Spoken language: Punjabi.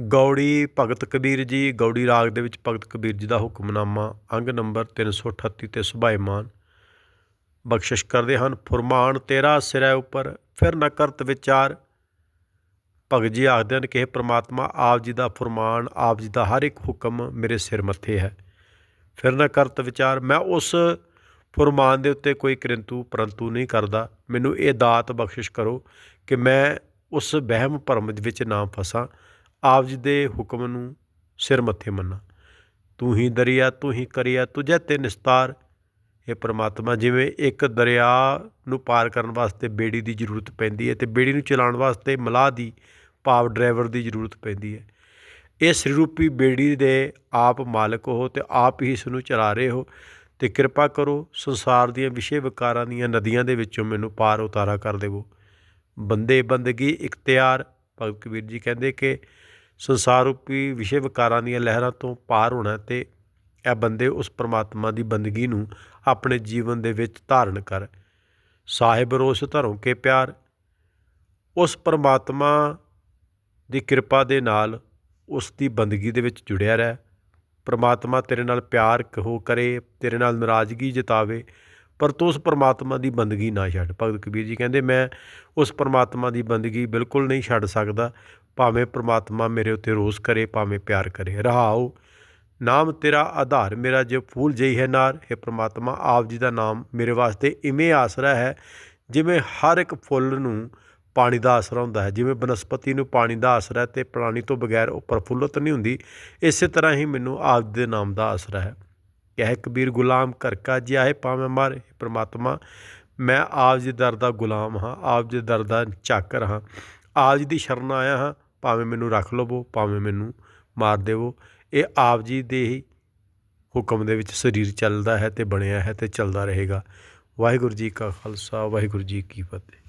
ਗੌੜੀ ਭਗਤ ਕਬੀਰ ਜੀ, ਗੌੜੀ ਰਾਗ ਦੇ ਵਿੱਚ ਭਗਤ ਕਬੀਰ ਜੀ ਦਾ ਹੁਕਮਨਾਮਾ, ਅੰਗ ਨੰਬਰ 338 ਤੇ ਸੁਭਾਏਮਾਨ ਬਖਸ਼ਿਸ਼ ਕਰਦੇ ਹਨ, ਫੁਰਮਾਨ ਤੇਰਾ ਸਿਰੈ ਉੱਪਰ, ਫਿਰ ਨਾ ਕਰਤ ਵਿਚਾਰ। ਭਗਤ ਜੀ ਆਖਦੇ ਹਨ ਕਿ ਇਹ ਪ੍ਰਮਾਤਮਾ, ਆਪ ਜੀ ਦਾ ਫੁਰਮਾਨ, ਆਪ ਜੀ ਦਾ ਹਰ ਇੱਕ ਹੁਕਮ ਮੇਰੇ ਸਿਰ ਮੱਥੇ ਹੈ। ਫਿਰ ਨਾ ਕਰਤ ਵਿਚਾਰ। ਮੈਂ ਉਸ ਫੁਰਮਾਨ ਦੇ ਉੱਤੇ ਕੋਈ ਕਿਰੰਤੂ ਪਰੰਤੂ ਨਹੀਂ ਕਰਦਾ। ਮੈਨੂੰ ਇਹ ਦਾਤ ਬਖਸ਼ਿਸ਼ ਕਰੋ ਕਿ ਮੈਂ ਉਸ ਵਹਿਮ ਭਰਮ ਵਿੱਚ ਨਾ ਫਸਾਂ। ਆਪ ਜੀ ਦੇ ਹੁਕਮ ਨੂੰ ਸਿਰ ਮੱਥੇ ਮੰਨਾਂ ਤੂੰ ਹੀ ਦਰਿਆ, ਤੂੰ ਹੀ ਕਰਿਆ, ਤੁਝੇ ਤੇ ਨਿਸਤਾਰ। ਇਹ ਪ੍ਰਮਾਤਮਾ ਜਿਵੇਂ ਇੱਕ ਦਰਿਆ ਨੂੰ ਪਾਰ ਕਰਨ ਵਾਸਤੇ ਬੇੜੀ ਦੀ ਜ਼ਰੂਰਤ ਪੈਂਦੀ ਹੈ ਤੇ ਬੇੜੀ ਨੂੰ ਚਲਾਉਣ ਵਾਸਤੇ ਮਲਾਹ ਦੀ ਭਾਵ ਡਰਾਈਵਰ ਦੀ ਜ਼ਰੂਰਤ ਪੈਂਦੀ ਹੈ। ਇਹ ਸ੍ਰੀ ਬੇੜੀ ਦੇ ਆਪ ਮਾਲਕ ਹੋ ਤੇ ਆਪ ਹੀ ਇਸ ਨੂੰ ਚਲਾ ਰਹੇ ਹੋ ਤੇ ਕਿਰਪਾ ਕਰੋ ਸੰਸਾਰ ਦੀਆਂ ਵਿਸ਼ੇ ਵਿਕਾਰਾਂ ਦੀਆਂ ਨਦੀਆਂ ਦੇ ਵਿੱਚੋਂ ਮੈਨੂੰ ਪਾਰ ਉਤਾਰਾ ਕਰ ਦੇਵੋ। ਬੰਦੇ ਬੰਦਗੀ ਇਖਤਿਆਰ। ਭਗਤ ਕਬੀਰ ਜੀ ਕਹਿੰਦੇ ਕਿ ਸੰਸਾਰ ਰੂਪੀ ਵਿਸ਼ੇ ਵਿਕਾਰਾਂ ਦੀਆਂ ਲਹਿਰਾਂ ਤੋਂ ਪਾਰ ਹੋਣਾ ਤੇ ਇਹ ਬੰਦੇ ਉਸ ਪ੍ਰਮਾਤਮਾ ਦੀ ਬੰਦਗੀ ਨੂੰ ਆਪਣੇ ਜੀਵਨ ਦੇ ਵਿੱਚ ਧਾਰਨ ਕਰ। ਸਾਹਿਬ ਰੋਸ ਧਰੋਂ ਕੇ ਪਿਆਰ। ਉਸ ਪ੍ਰਮਾਤਮਾ ਦੀ ਕਿਰਪਾ ਦੇ ਨਾਲ ਉਸ ਦੀ ਬੰਦਗੀ ਦੇ ਵਿੱਚ ਜੁੜਿਆ ਰਹਿ। ਪ੍ਰਮਾਤਮਾ ਤੇਰੇ ਨਾਲ ਪਿਆਰ ਕਹੋ ਕਰੇ, ਤੇਰੇ ਨਾਲ ਨਾਰਾਜ਼ਗੀ ਜਤਾਵੇ, ਪਰ ਤੂੰ ਉਸ ਪ੍ਰਮਾਤਮਾ ਦੀ ਬੰਦਗੀ ਨਾ ਛੱਡ। ਭਗਤ ਕਬੀਰ ਜੀ ਕਹਿੰਦੇ, ਮੈਂ ਉਸ ਪ੍ਰਮਾਤਮਾ ਦੀ ਬੰਦਗੀ ਬਿਲਕੁਲ ਨਹੀਂ ਛੱਡ ਸਕਦਾ। ਭਾਵੇਂ ਪ੍ਰਮਾਤਮਾ ਮੇਰੇ ਉੱਤੇ ਰੋਸ ਕਰੇ, ਭਾਵੇਂ ਪਿਆਰ ਕਰੇ। ਰਹਾਓ, ਨਾਮ ਤੇਰਾ ਆਧਾਰ। ਮੇਰਾ ਜੇ ਫੂਲ ਜਈ ਹੈ ਨਾਰ, ਹੈ ਪ੍ਰਮਾਤਮਾ, ਆਪ ਜੀ ਦਾ ਨਾਮ ਮੇਰੇ ਵਾਸਤੇ ਇਵੇਂ ਆਸਰਾ ਹੈ, ਜਿਵੇਂ ਹਰ ਇੱਕ ਫੁੱਲ ਨੂੰ ਪਾਣੀ ਦਾ ਆਸਰਾ ਹੁੰਦਾ ਹੈ, ਜਿਵੇਂ ਬਨਸਪਤੀ ਨੂੰ ਪਾਣੀ ਦਾ ਆਸਰਾ ਹੈ ਤੇ ਪਾਣੀ ਤੋਂ ਬਗੈਰ ਉਹ ਪ੍ਰਫੁੱਲਤ ਨਹੀਂ ਹੁੰਦੀ, ਇਸੇ ਤਰ੍ਹਾਂ ਹੀ ਮੈਨੂੰ ਆਪ ਦੇ ਨਾਮ ਦਾ ਆਸਰਾ ਹੈ। ਕਹਿ ਕਬੀਰ ਗੁਲਾਮ ਘਰ ਕਾ ਜਿਆ ਹੈ ਭਾਵੇਂ ਮਾਰੇ। ਪ੍ਰਮਾਤਮਾ, ਮੈਂ ਆਪ ਜੀ ਦਰ ਦਾ ਗੁਲਾਮ ਹਾਂ, ਆਪ ਜੀ ਦਰ ਦਾ ਚਾਕਰ ਹਾਂ, ਆਪ ਜੀ ਦੀ ਸ਼ਰਨ ਆਇਆ ਹਾਂ। ਭਾਵੇਂ ਮੈਨੂੰ ਰੱਖ ਲਵੋ, ਭਾਵੇਂ ਮੈਨੂੰ ਮਾਰ ਦੇਵੋ। ਇਹ ਆਪ ਜੀ ਦੇ ਹੀ ਹੁਕਮ ਦੇ ਵਿੱਚ ਸਰੀਰ ਚੱਲਦਾ ਹੈ ਤੇ ਬਣਿਆ ਹੈ ਤੇ ਚੱਲਦਾ ਰਹੇਗਾ। ਵਾਹਿਗੁਰੂ ਜੀ ਕਾ ਖਾਲਸਾ, ਵਾਹਿਗੁਰੂ ਜੀ ਕੀ ਫਤਿਹ।